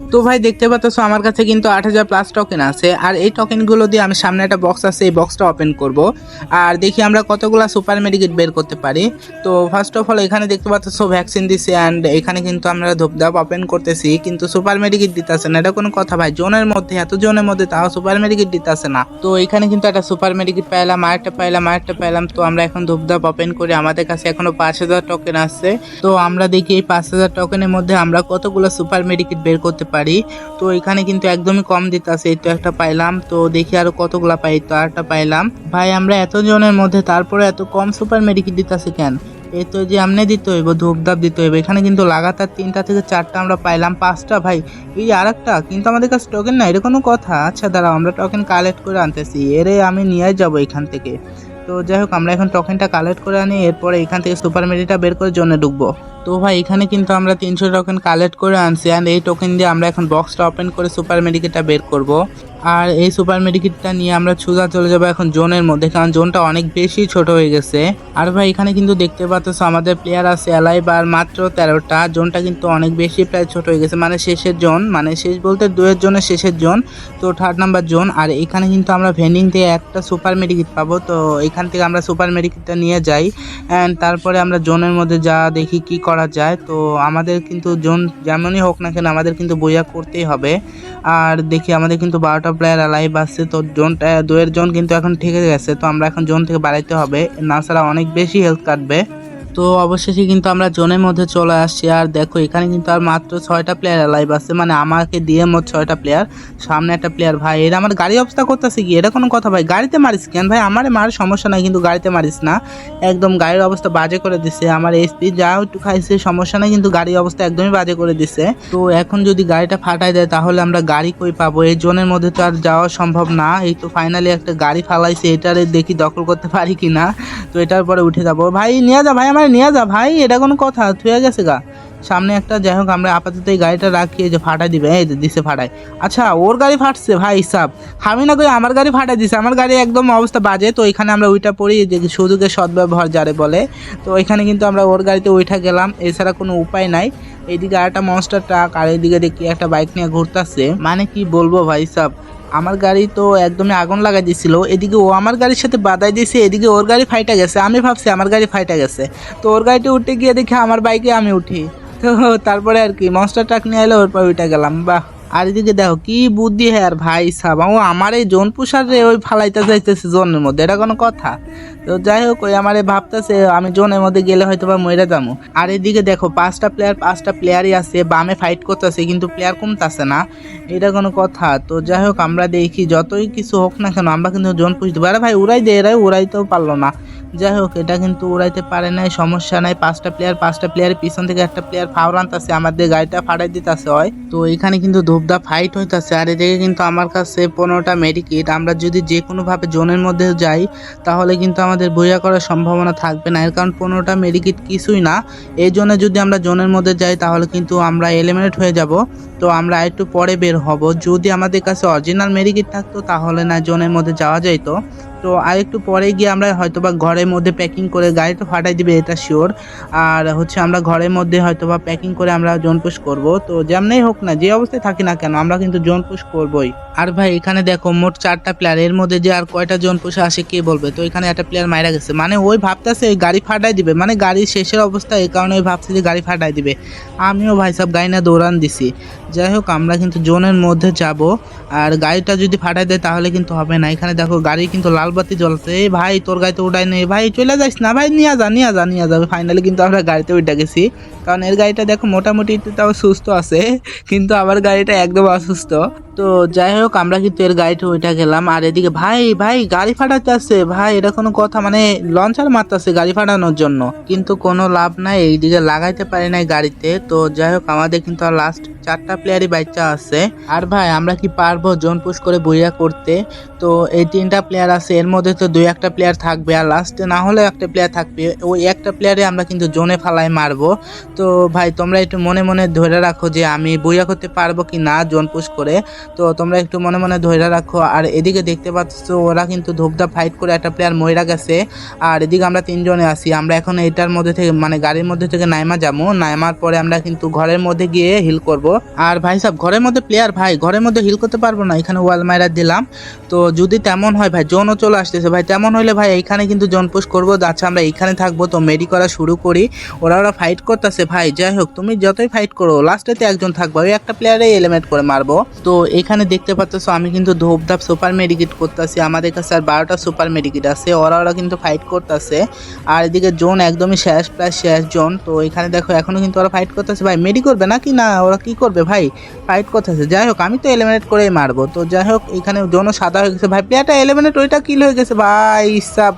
তো ভাই, দেখতে পাচ্ছ আমার কাছে কিন্তু আট হাজার প্লাস টোকেন আছে। আর এই টোকেনগুলো দিয়ে আমি সামনে একটা বক্স আছে, এই বক্সটা ওপেন করব। আর দেখি আমরা কতগুলা সুপার মেডিকেট বের করতে পারি। তো ফার্স্ট অফ অল এখানে দেখতে পাচ্ছ ভ্যাকসিন দিছে অ্যান্ড এখানে কিন্তু আমরা ধূপধাপ ওপেন করতেছি, কিন্তু সুপার মেডিকেট দিতেছে না। এটা কোনো কথা ভাই, জোনের মধ্যে, এত জোনের মধ্যে তাও সুপার মেডিকেট দিতেছে না। তো এখানে কিন্তু একটা সুপার মেডিকেট পাইলাম আরেকটা পাইলাম আরেকটা পাইলাম। তো আমরা এখন ধূপধাপ ওপেন করি, আমাদের কাছে এখনও পাঁচ হাজার টোকেন আছে। তো আমরা দেখি এই পাঁচ হাজার টোকেনের মধ্যে আমরা কতগুলো সুপার মেডিকেট বের করতে পারি। তো এখানে কিন্তু একদমই কম দিতেছে, এই তো একটা পাইলাম। তো দেখি আরও কতগুলা পাই তো আরেকটা পাইলাম। ভাই, আমরা এত জনের মধ্যে তারপরে এত কম সুপার মেডিকেট দিতেছে কেন? এই তো যে আমনে দিতে হইব, ধূপধাপ দিতে হইব, এখানে কিন্তু লাগাতার তিনটা থেকে চারটা আমরা পাইলাম, পাঁচটা ভাই। এই আর একটা কিন্তু আমাদের কাছে টোকেন না এটা কোনো কথা। আচ্ছা দাঁড়াও, আমরা টোকেন কালেক্ট করে আনতেছি, এরে আমি নিয়ে যাব এখান থেকে। তো যাই হোক, আমরা এখন টোকেনটা কালেক্ট করে আনি, এরপরে এখান থেকে সুপার মেডিটা বের করে জন্য ঢুকবো। তো ভাই, এখানে কিন্তু আমরা তিনশো টোকেন কালেক্ট করে আনছি অ্যান্ড এই টোকেন দিয়ে আমরা এখন বক্সটা ওপেন করে সুপার মেডিকেটটা বের করব। আর এই সুপার মেডিকেটটা নিয়ে আমরা সোজা চলে যাব এখন জোনের মধ্যে, কারণ জোনটা অনেক বেশি ছোট হয়ে গেছে। আর ভাই, এখানে কিন্তু দেখতে পাচ্ছ আমাদের প্লেয়ার আছে অ্যালাইভ আর মাত্র তেরোটা। জোনটা কিন্তু অনেক বেশি, প্রায় ছোট হয়ে গেছে মানে শেষের জোন মানে শেষ বলতে দুয়ের জনের শেষের জোন তো থার্ড নাম্বার জোন আর এখানে কিন্তু আমরা ভেন্ডিং থেকে একটা সুপার মেডিকেট পাবো, তো এখান থেকে আমরা সুপার মেডিকেটটা নিয়ে যাই। অ্যান্ড তারপরে আমরা জোনের মধ্যে যা দেখি কি করা যায়। তো আমাদের কিন্তু জোন, যেমনই হোক না কেন আমাদের কিন্তু বইয়া করতেই হবে। আর দেখি আমাদের কিন্তু বারোটা প্লেয়ার লাইভ আসছে তো জোনটা দুয়ের জোন কিন্তু এখন ঠিক গেছে। তো আমরা এখন জোন থেকে বাড়াইতে হবে। না ছাড়া অনেক বেশি হেলথ কাটবে। তো অবশেষে কিন্তু আমরা জোনের মধ্যে চলে আসছি। আর দেখো, এখানে কিন্তু আর মাত্র ছয়টা প্লেয়ার লাইভ আছে। মানে আমাকে দিয়ে মোট ছয়টা প্লেয়ার সামনে একটা প্লেয়ার ভাই, এরা আমার গাড়ি অবস্থা করতেছে কি? এটা কোনো কথা, ভাই। গাড়িতে মারিস কেন? ভাই, আমারে মার সমস্যা নাই, কিন্তু গাড়িতে মারিস না। একদম গাড়ির অবস্থা বাজে করে দিছে। আমার এসপি যা একটু খাইছে, সমস্যা নাই, কিন্তু গাড়ির অবস্থা একদমই বাজে করে দিছে। তো এখন যদি গাড়িটা ফাটাই দেয়, তাহলে আমরা গাড়ি কই পাবো? এই জোনের মধ্যে তো আর যাওয়া সম্ভব না। এই তো ফাইনালি একটা গাড়ি ফালাইছে, এটারে দেখি দখল করতে পারি কিনা। তো এটার পরে উঠে যাব। ভাই, নিয়ে যা, ভাই, আমার নিয়ে যা ভাই? এটা কোনো কথা, থুয়ে গেছে গা। সামনে একটা, যাই হোক, আমরা আপাতত এই গাড়িটা রাখি যে ফাটাই দিবে, এই যে দিছে ফাটাই। আচ্ছা ওর গাড়ি ফাটছে ভাই সাব আমি না কই আমার গাড়ি ফাটাই দিছে, আমার গাড়ি একদম অবস্থা বাজে, তো এখানে আমরা ওইটা পড়ি যে সুযোগের সদ্ব্যবহার যারে বলে, তো এখানে কিন্তু আমরা ওর গাড়িতে ওইটা গেলাম, এছাড়া কোনো উপায় নাই। এইদিকে আরেকটা মনস্টার ট্রাক আর এদিকে দেখি একটা বাইক নিয়ে ঘুরতেছে। মানে কি বলব ভাই সাহ আমার গাড়ি তো একদমই আগুন লাগাই দিছিল। এদিকে ও আমার গাড়ির সাথে বাধাই দিয়েছে এদিকে ওর গাড়ি ফাইটা গেছে। আমি ভাবছি আমার গাড়ি ফাইটা গেছে। তো ওর গাড়িতে উঠে গিয়ে দেখি আমার বাইকে আমি উঠি। তো তারপরে আর কি মনস্টার ট্রাক নিয়ে এলে ওর পর উঠে গেলাম, বাহ। আর এদিকে দেখো, কি বুদ্ধি হ্যাঁ ভাই সাব ও আমার এই জোন পুষার রে ওই ফালাইতে যাইতেছে জোনের মধ্যে, এটা কোনো কথা? তো যাই হোক, ওই আমার এই ভাবতেছে, আমি জোনের মধ্যে গেলে হয়তো বা মরে যাব আর এদিকে দেখো, পাঁচটা প্লেয়ার পাঁচটা প্লেয়ারই আছে, বামে ফাইট করতেছে, কিন্তু প্লেয়ার কমতেছে না। এটা কোনো কথা। তো যাই হোক, আমরা দেখি, যতই কিছু হোক না কেন, আমরা কিন্তু জোন পুষতে পারি ভাই, উড়াই দে, এরাই উড়াইতেও পারল না। যাই হোক এটা কিন্তু উড়াইতে পারে নাই, সমস্যা নাই। পাঁচটা প্লেয়ার পাঁচটা প্লেয়ারের পিছন থেকে একটা প্লেয়ার ফাউর আনতেছে, আমাদের গাড়িটা ফাটাই দিতেছে, হয়। তো এখানে কিন্তু ধূপধা ফাইট হইতাছে, আর এদিকে কিন্তু আমার কাছে পনেরোটা মেডিকেট আমরা যদি যে কোনোভাবে জোনের মধ্যে যাই, তাহলে কিন্তু আমাদের বইয়া করার সম্ভাবনা থাকবে না। এর কারণ পনেরোটা মেডিকেট কিছুই না। এই জন্য যদি আমরা জোনের মধ্যে যাই, তাহলে কিন্তু আমরা এলিমিনেট হয়ে যাব। তো আমরা একটু পরে বের হব। যদি আমাদের কাছে অরিজিনাল মেডিকেট থাকতো, তাহলে না জোনের মধ্যে যাওয়া যাইতো। তো আর একটু পরে গিয়ে আমরা হয়তো বা ঘরের মধ্যে প্যাকিং করে গাড়িটা ফাটাই দিবে, এটা শিওর আর হচ্ছে আমরা ঘরের মধ্যে হয়তো বা প্যাকিং করে আমরা জোন পুশ করব। তো যেমনই হোক না, যে অবস্থায় থাকি না কেন, আমরা কিন্তু জোন পুশ করবোই। আর ভাই, এখানে দেখো মোট চারটা প্লেয়ার এর মধ্যে যে আর কয়টা জোন আসে কে বলবে? তো এখানে একটা প্লেয়ার মারা গেছে। মানে ওই ভাবতেছে গাড়ি ফাটাই দিবে। মানে গাড়ির শেষের অবস্থা এই কারণে ওই ভাবছে যে গাড়ি ফাটাই দিবে। আমিও ভাই সব গাড়ি না দৌড়ান দিছি। যাই হোক, আমরা কিন্তু জোনের মধ্যে যাব। আর গাড়িটা যদি ফাটাই দেয় তাহলে কিন্তু হবে না। এখানে দেখো গাড়ি কিন্তু লাল বাতি জ্বলছে। এই ভাই, তোর গাড়িতে উঠাই নেই। ভাই, চলে যাস না। ভাই, নিয়ে যা নিয়ে যা, নিয়ে যাবে ফাইনালি কিন্তু আমরা গাড়িতে উঠে গেছি। কারণ এর গাড়িটা দেখো মোটামুটি তাও সুস্থ আছে, কিন্তু আমার গাড়িটা একদম অসুস্থ। তো যাই হোক, আমরা কিন্তু এর গাড়িটা ওইটা গেলাম। আর এদিকে ভাই ভাই, গাড়ি ফাটাতে আসছে। ভাই, এটা কোনো কথা মানে লঞ্চার মারতেছে গাড়ি ফাটানোর জন্য। কিন্তু কোনো লাভ নাই, এইদিকে লাগাইতে পারি নাই গাড়িতে। তো যাই হোক, আমাদের কিন্তু লাস্ট চারটা প্লেয়ারই বাচ্চা আছে। আর ভাই, আমরা কি পারব জোন পুশ করে বইয়া করতে? তো এই তিনটা প্লেয়ার আছে এর মধ্যে তো দুই একটা প্লেয়ার থাকবে আর লাস্টে না হলে একটা প্লেয়ার থাকবে। ওই একটা প্লেয়ারে আমরা কিন্তু জোনে ফালাই মারবো। তো ভাই, তোমরা একটু মনে মনে ধরে রাখো যে আমি বইয়া করতে পারব কি না জোন পুশ করে। তো তোমরা একটু মনে মনে ধরে রাখো। আর এদিকে দেখতে পাচ্ছ, ওরা কিন্তু ধূপধাপ ফাইট করে একটা প্লেয়ার মহিরা গেছে। আর এদিকে আমরা তিনজনে আছি। আমরা এখন এটার মধ্যে থেকে মানে গাড়ির মধ্যে থেকে নাইমা যাব। নাইমার পরে আমরা কিন্তু ঘরের মধ্যে গিয়ে হিল করব। আর ভাই সাহেব ঘরের মধ্যে প্লেয়ার ভাই, ঘরের মধ্যে হিল করতে পারব না। এখানে ওয়াল মাইরা দিলাম। তো যদি তেমন হয় ভাই, জোনও চলে আসতেছে। ভাই, তেমন হলে ভাই, এইখানে কিন্তু জোন পুশ করব আচ্ছা আমরা এইখানে থাকব, তো মেডি করা শুরু করি। ওরা ওরা ফাইট করতেছে। ভাই, যাই হোক, তুমি যতই ফাইট করো লাস্টেতে একজন থাকবে, ওই একটা প্লেয়ারে এলিমেন্ট করে মারবো। তো এখানে দেখতে পাচ্ছ আমি কিন্তু ধূপধাপ সুপার মেডিকেট করতেছি। আমাদের কাছে আর বারোটা সুপার মেডিকেট আছে। ওরা ওরা কিন্তু ফাইট করতেছে। আর এদিকে জোন একদমই শেষ, প্রায় শেষ জোন তো এখানে দেখো, এখনও কিন্তু ওরা ফাইট করতেছে। ভাই মেডি করবে নাকি? না, ওরা কি করবে ভাই? ফাইট করতেছে। যাই হোক, আমি তো এলিমিনেট করেই মারবো। তো যাই হোক, এখানে জোনও সাদা হয়ে গেছে। ভাই প্লেয়ারটা এলিমিনেট ওইটা কিল হয়ে গেছে। ভাই, সাব।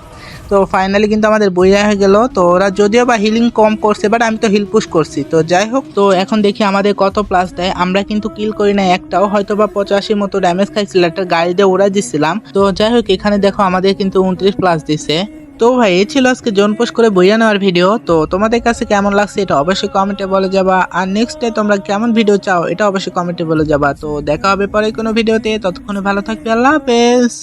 তো ফাইনালি কিন্তু আমাদের বইয়া হয়ে গেল। তো ওরা যদিও বা হিলিং কম করছে বাট আমি তো হিল পুশ করছি। তো যাই হোক, তো এখন দেখি আমাদের কত প্লাস দেয়। আমরা কিন্তু কিল করি না একটাও হয়তো বা পঁচাশি মতো ড্যামেজ খাইছিল। একটা গাড়ি দিয়ে উড়াই দিচ্ছিলাম তো যাই হোক, এখানে দেখো আমাদের কিন্তু উনত্রিশ প্লাস দিছে। তো ভাই, এই ছিল আজকে জন পোস্ট করে বইয়া নেওয়ার ভিডিও তো তোমাদের কাছে কেমন লাগছে এটা অবশ্যই কমেন্টে বলে যাবা। আর নেক্সট ডে তোমরা কেমন ভিডিও চাও, এটা অবশ্যই কমেন্টে বলে যাবা। তো দেখা হবে পরে কোনো ভিডিওতে ততক্ষণে ভালো থাকবে, আল্লাহ হাফেজ।